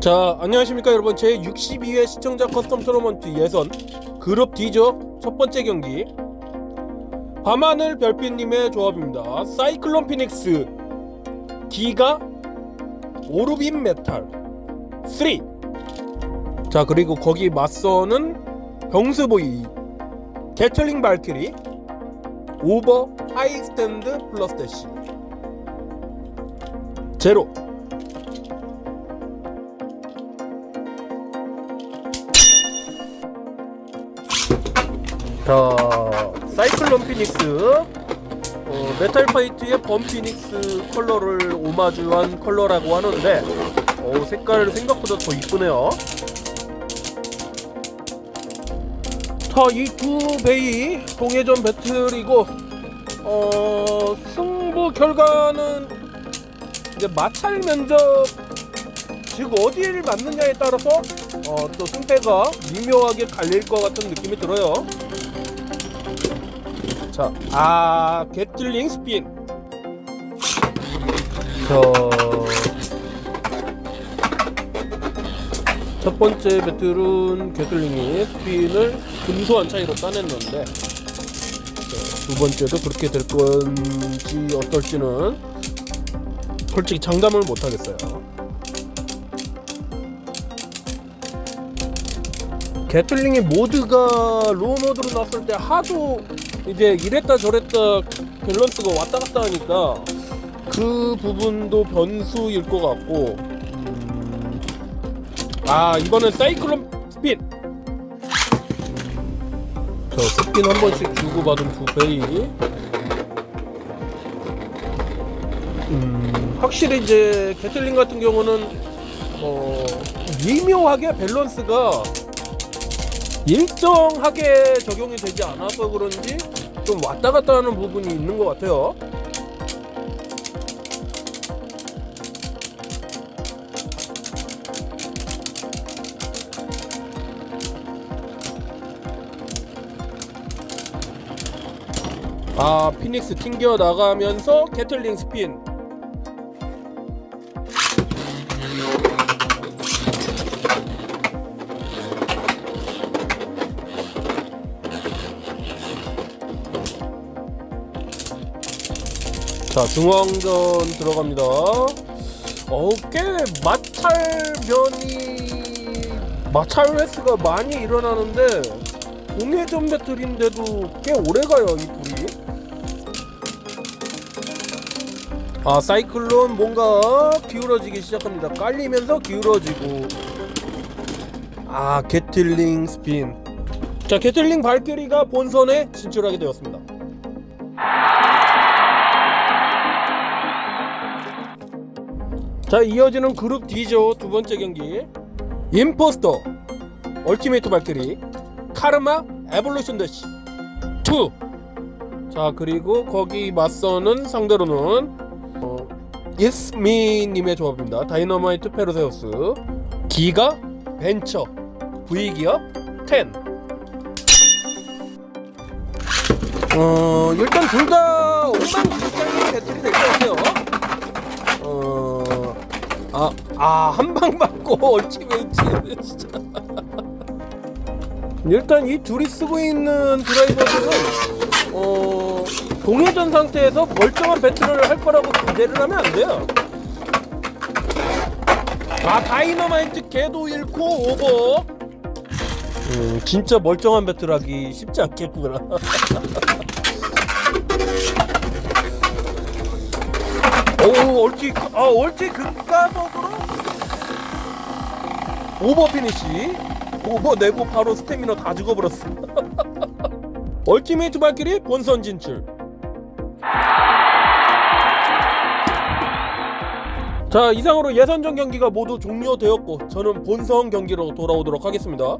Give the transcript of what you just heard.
자 안녕하십니까 여러분. 제 62회 시청자 커스텀 토너먼트 예선 그룹 D조 첫 번째 경기. 밤하늘 별빛님의 조합입니다. 사이클론 피닉스 기가 오르빈 메탈 3자 그리고 거기 맞서는 병스보이 게틀링 발키리 오버 하이스탠드 플러스 대시. 제로 자, 사이클론 피닉스 어, 메탈 파이트의 범 피닉스 컬러를 오마주한 컬러라고 하는데 어, 색깔 생각보다 더 이쁘네요. 자, 이두 베이 동해전 배틀이고 어, 승부 결과는 이제 마찰 면접 즉 어디를 맞느냐에 따라서 어, 또 승패가 미묘하게 갈릴 것 같은 느낌이 들어요. 자, 아, 게틀링 스핀. 저, 첫 번째 배틀은 게틀링이 스핀을 근소한 차이로 따냈는데, 자, 두 번째도 그렇게 될 건지 어떨지는 솔직히 장담을 못 하겠어요. 게틀링의 모드가 로우 모드로 나왔을 때 하도 이제 이랬다 저랬다 밸런스가 왔다 갔다 하니까 그 부분도 변수일 것 같고. 음, 아 이번엔 사이클론 스핀 저 스핀 한 번씩 주고받은 두 베이. 음, 확실히 이제 게틀링 같은 경우는 어, 미묘하게 밸런스가 일정하게 적용이 되지 않아서 그런지 좀 왔다 갔다 하는 부분이 있는 것 같아요. 아 피닉스 튕겨 나가면서 캐틀링 스핀 자 중앙전 들어갑니다. 어, 꽤 마찰변이 마찰 횟수가 많이 일어나는데 공회전 배틀인데도 꽤 오래가요 이 둘이. 아 사이클론 뭔가 기울어지기 시작합니다. 깔리면서 기울어지고. 아 게틀링 스핀. 자 게틀링 발키리가 본선에 진출하게 되었습니다 자 이어지는 그룹 D조 두 번째 경기. 임포스터 얼티메이트 발키리 카르마 에볼루션 대시. 2 자 그리고 거기 맞서는 상대로는 어, 이스미 님의 조합입니다. 다이너마이트 페르세우스 기가 벤처 V기업 10 어, 일단 둘다 엉망진창의 배틀이 될 것 같아요 어, 아, 아, 한 방 맞고 얼티메이트 진짜. 일단 이 둘이 쓰고 있는 드라이버들은 어, 동해전 상태에서 멀쩡한 배틀을 할 거라고 기대를 하면 안 돼요. 아, 다이너마이트 개도 잃고 오버. 음, 진짜 멀쩡한 배틀하기 쉽지 않겠구나. 오 얼티 아 얼티 극가적으로? 오버 피니시. 오버 내고 바로 스태미너 다 죽어버렸어. 얼티메이트 발길이 본선 진출. 자 이상으로 예선전 경기가 모두 종료되었고 저는 본선 경기로 돌아오도록 하겠습니다